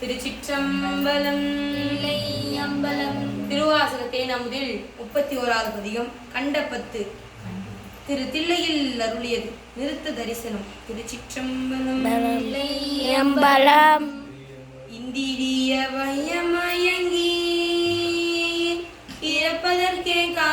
திருச்சிற்றம்பலம் அம்பலம் திருவாசகத்தை நமுதில் முப்பத்தி ஓராவது பதிகம் கண்டபத்து திரு தில்லையில் அருளியது நிறுத்த தரிசனம். திருச்சிற்றம்பலம் அம்பலம் இந்திரிய வயமயங்கி இறப்பதற்கே கா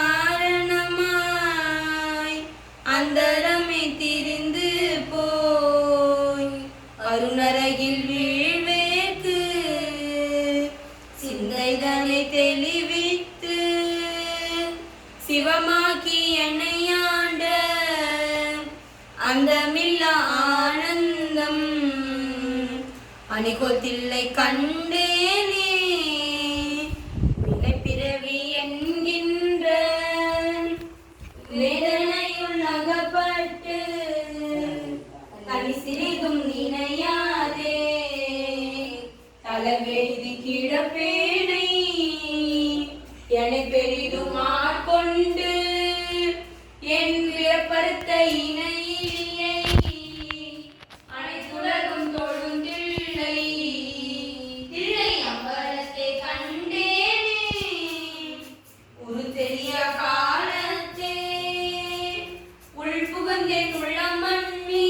தெளிவித்து சிவமாக்கி என்னையாண்ட அந்தமில்லா ஆனந்தம். அணிகோத்தில்லை கண்டு உள் மண்ணி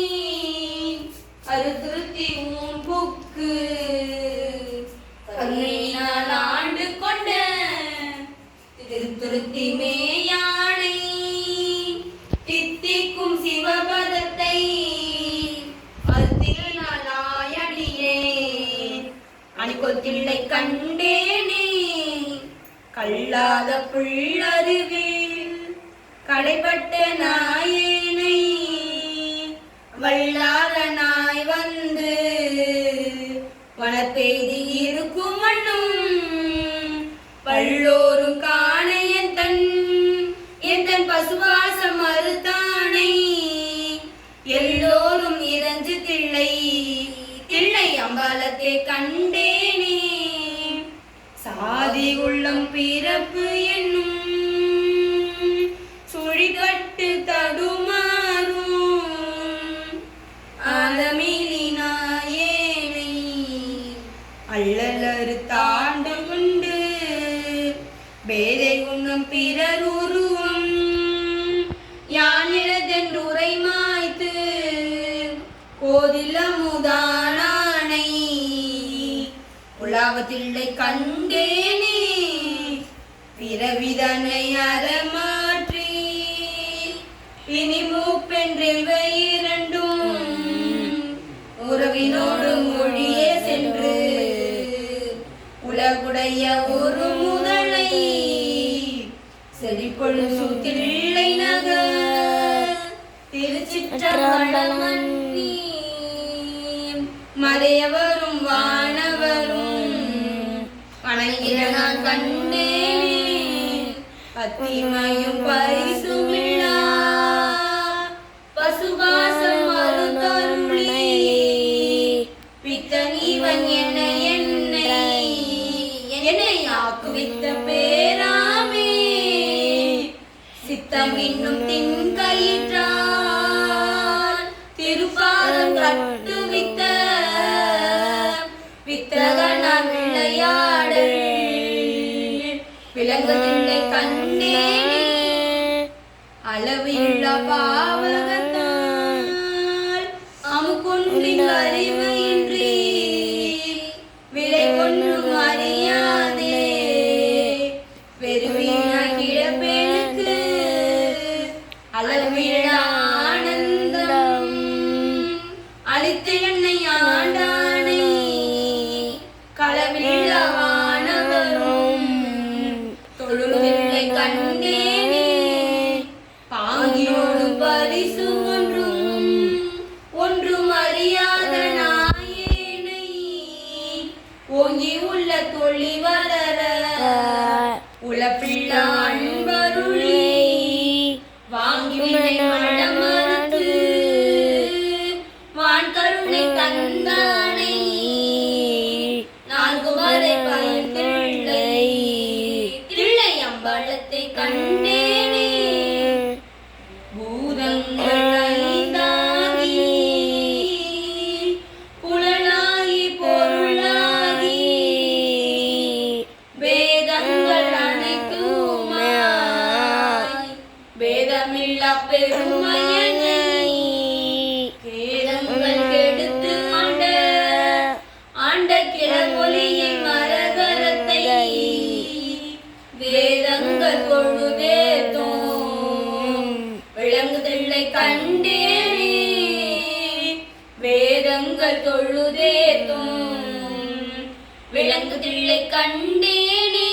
அருதுருத்தி ஊன் புக்கு கருணையினால் ஆண்டு கொண்ட திருத்துருத்தி மேயானை. தித்திக்கும் சிவபதத்தை அருத்தில் நாளாயடியே அணிகொத்தில்லை கண்டேனே. கல்லாத புள்ளருவில் கடைபட்ட நாயே. வள்ளாரனாய் வந்து வனப்பெய்தி இருக்கும் மண்ணும் பல்லோரும் காண என் தன் என் தன் பசுவாசம் மறுத்தானை எல்லோரும் இறஞ்சு தில்லை தில்லை அம்பாலத்தை கண்டேனே. சாதி உள்ளம் பிறப்பு கோதில உலாவதில்லை கண்டேனே பிறவிதனை அறமாற்றி. இனி மூப்பென்றில் இரண்டும் உறவினோடு மொழியே சென்று. உலகுடைய ஒரு முதலை செழிப்பொழு சுத்தில்லை நகர் திருச்சிற்றம்பலமன்னி மறையவரும் வானவரும். வணங்கிட நான் கண்டேனே. பத்திமையும் பரிசுமில்லா. பசுபாசம் மறுதருளி. பித்தனீவன் என்ன என்னை. என்னை ஆக்குவித்த பேராமே. சித்தம் இன்னும் പാവകത്താ மயனை வேதங்கள் கெடுத்து ஆண்ட ஆண்ட கிழமொழியின் மரகரத்தை வேதங்கள் தொழுதேத்தோம் விளங்குதலை கண்டேனே வேதங்கள் தொழுதேத்தோம் விளங்குதில்லை கண்டேனே